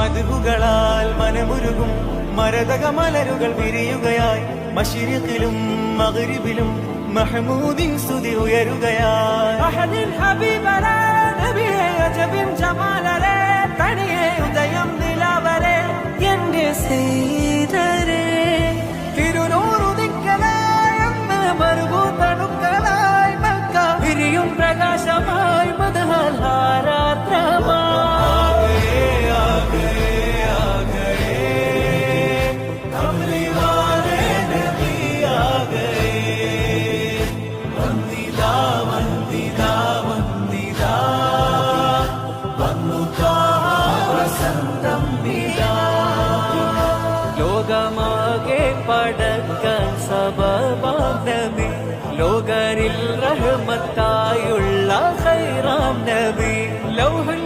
മധുകളാൽ മനമുരുകും. മരതക മലരുകൾ വിരിയുകയായി. മഷിരത്തിലും മകരിബിലും മഹമൂദിൻ സ്തുതി ഉയരുകയായി. തനിയെ ഉദയം നിലവരെ എന്റെ സീതരെ പ്രകാശമായി മധുഹാൽ ലോകമാകെ പടക്കാൻ സബബാം ലോകരിൽ റഹ്മത്തായുള്ള ഹൈറാം നബി. ലൗഹുൽ